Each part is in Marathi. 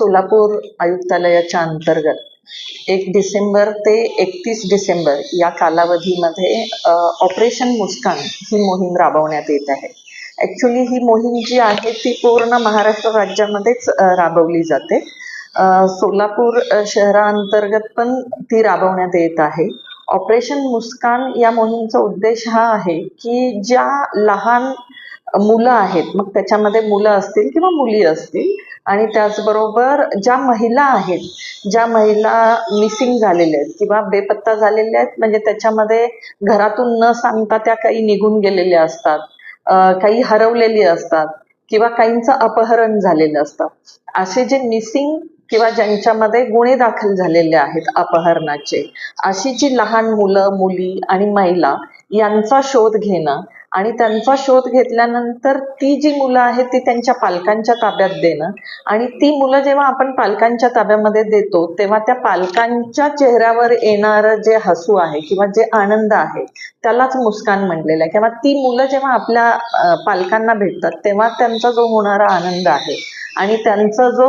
सोलापूर आयुक्तालयाच्या अंतर्गत एक डिसेंबर ते एकतीस डिसेंबर या कालावधीमध्ये ऑपरेशन मुस्कान ही मोहीम राबवण्यात येत आहे. ॲक्च्युली ही मोहीम जी आहे ती पूर्ण महाराष्ट्र राज्यामध्येच राबवली जाते. सोलापूर शहराअंतर्गत पण ती राबवण्यात येत आहे. ऑपरेशन मुस्कान या मोहीमचा उद्देश हा आहे की ज्या लहान मुलं आहेत. मग त्याच्यामध्ये मुलं असतील किंवा मुली असतील. आणि त्याचबरोबर ज्या महिला आहेत ज्या महिला मिसिंग झालेल्या आहेत किंवा बेपत्ता झालेल्या आहेत म्हणजे त्याच्यामध्ये घरातून न सांगता त्या काही निघून गेलेल्या असतात काही हरवलेली असतात किंवा काहींचं अपहरण झालेलं असतं. असे जे मिसिंग किंवा ज्यांच्यामध्ये गुन्हे दाखल झालेले आहेत अपहरणाचे अशी जी लहान मुलं मुली आणि महिला यांचा शोध घेणं आणि त्यांचा शोध घेतल्यानंतर ती जी मुलं आहेत ती त्यांच्या पालकांच्या ताब्यात देणं. आणि ती मुलं जेव्हा आपण पालकांच्या ताब्यामध्ये देतो तेव्हा त्या पालकांच्या चेहऱ्यावर येणारं जे हसू आहे किंवा जे आनंद आहे त्यालाच मुस्कान म्हणलेलं आहे. किंवा ती मुलं जेव्हा आपल्या पालकांना भेटतात तेव्हा त्यांचा जो होणारा आनंद आहे आणि त्यांचा जो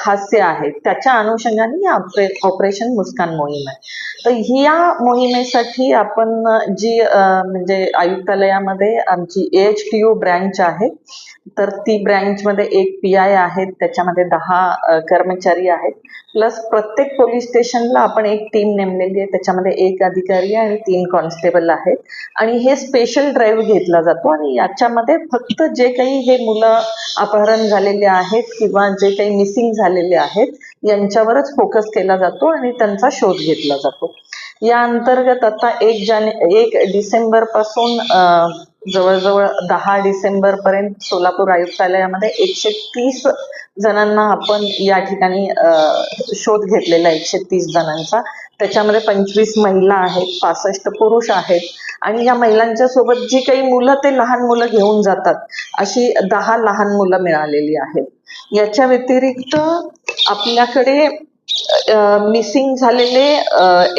हास्य आहे त्याच्या अनुषंगाने ही ऑपरे ऑपरेशन मुस्कान मोहीम आहे. तर ह्या मोहिमेसाठी आपण जी म्हणजे आयुक्तालयामध्ये आमची A H T U branch आहे तर ती ब्रँचमध्ये एक पी आय आहेत त्याच्यामध्ये दहा कर्मचारी आहेत. प्लस प्रत्येक पोलीस स्टेशनला आपण एक टीम नेमलेली आहे त्याच्यामध्ये एक अधिकारी आणि तीन कॉन्स्टेबल आहेत. आणि हे स्पेशल ड्राईव्ह घेतला जातो आणि याच्यामध्ये फक्त जे काही हे मुलं अपहरण झालेले आहेत किंवा जे काही मिसिंग झालेले आहेत यांच्यावरच फोकस केला जातो आणि त्यांचा शोध घेतला जातो. या अंतर्गत आता एक जाने एक डिसेंबरपासून अं, जवळजवळ दहा डिसेंबर पर्यंत सोलापूर आयुक्तालयामध्ये एकशे तीस जणांना आपण या ठिकाणी शोध घेतलेला एकशे तीस जणांचा. त्याच्यामध्ये पंचवीस महिला आहेत पासष्ट पुरुष आहेत. आणि या महिलांच्या सोबत जी काही मुलं ते लहान मुलं घेऊन जातात. अशी दहा लहान मुलं मिळालेली आहेत. याच्या व्यतिरिक्त आपल्याकडे मिसिंग झालेले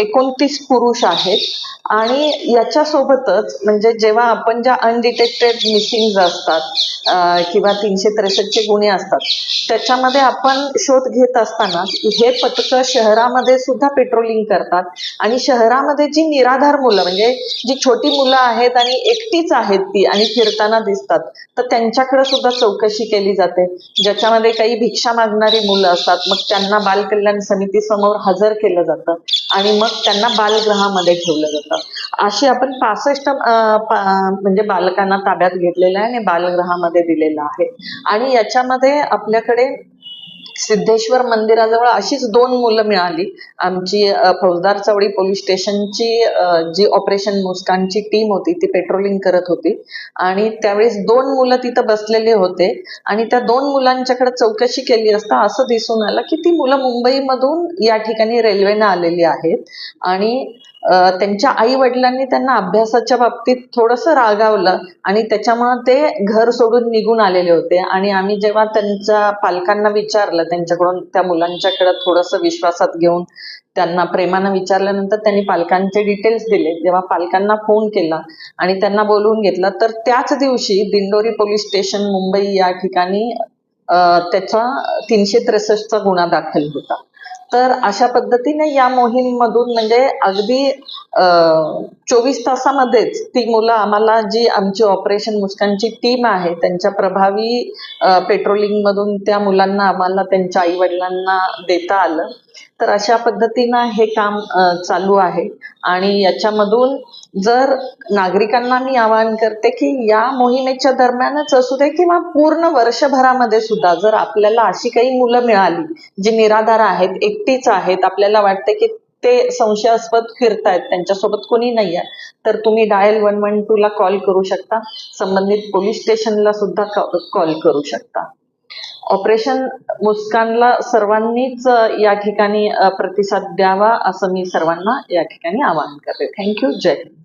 एकोणतीस पुरुष आहेत. आणि याच्यासोबतच म्हणजे जेव्हा आपण ज्या अनडिटेक्टेड मिसिंग असतात किंवा तीनशे त्रेसष्टचे गुन्हे असतात त्याच्यामध्ये आपण शोध घेत असताना हे पथकं शहरामध्ये सुद्धा पेट्रोलिंग करतात. आणि शहरामध्ये जी निराधार मुलं म्हणजे जी छोटी मुलं आहेत आणि एकटीच आहेत ती आणि फिरताना दिसतात तर त्यांच्याकडे सुद्धा चौकशी केली जाते. ज्याच्यामध्ये काही भिक्षा मागणारी मुलं असतात मग त्यांना बालकल्याण समितीसमोर हजर केलं जातं. आणि मग त्यांना बालगृहामध्ये ठेवलं जातं. अशी आपण पासष्ट म्हणजे बालकांना ताब्यात घेतलेलं आहे आणि बालगृहामध्ये दिलेलं आहे. आणि याच्यामध्ये आपल्याकडे सिद्धेश्वर मंदिराजवळ अशीच दोन मुलं मिळाली. आमची फौजदार चवडी पोलीस स्टेशनची जी ऑपरेशन मुस्कानची टीम होती ती पेट्रोलिंग करत होती. आणि त्यावेळेस दोन मुलं तिथं बसलेले होते. आणि त्या दोन मुलांच्याकडे चौकशी केली असता असं दिसून आलं की ती मुलं मुंबईमधून या ठिकाणी रेल्वेनं आलेली आहेत. आणि त्यांच्या आई वडिलांनी त्यांना अभ्यासाच्या बाबतीत थोडंसं रागावलं आणि त्याच्यामुळं ते घर सोडून निघून आलेले होते. आणि आम्ही जेव्हा त्यांच्या पालकांना विचारलं त्यांच्याकडून त्या मुलांच्याकडे थोडंसं विश्वासात घेऊन त्यांना प्रेमानं विचारल्यानंतर त्यांनी पालकांचे डिटेल्स दिले. जेव्हा पालकांना फोन केला आणि त्यांना बोलवून घेतलं तर त्याच दिवशी दिंडोरी पोलीस स्टेशन मुंबई या ठिकाणी त्याचा तीनशे त्रेसष्टचा गुन्हा दाखल होता. तर अशा पद्धतीने या मोहीममधून म्हणजे अगदी चोवीस तासामध्येच ती मुलं आम्हाला जी आमची ऑपरेशन मुस्कानची टीम आहे त्यांच्या प्रभावी पेट्रोलिंगमधून त्या मुलांना आम्हाला त्यांच्या आई वडिलांना देता आलं. तर अशा पद्धतीनं हे काम चालू आहे. आणि याच्यामधून जर नागरिकांना मी आवाहन करते की या मोहिमेच्या दरम्यानच असू दे किंवा पूर्ण वर्षभरामध्ये सुद्धा जर आपल्याला अशी काही मुलं मिळाली जी निराधार आहेत एकटीच आहेत आपल्याला वाटते की ते संशयास्पद फिरतायत त्यांच्यासोबत कोणी नाही आहे तर तुम्ही डायल वन वन टू ला कॉल करू शकता. संबंधित पोलीस स्टेशनला सुद्धा कॉल करू शकता. ऑपरेशन मुस्कानला सर्वांनीच या ठिकाणी प्रतिसाद द्यावा असं मी सर्वांना या ठिकाणी आवाहन करते. Thank you Jai Hind.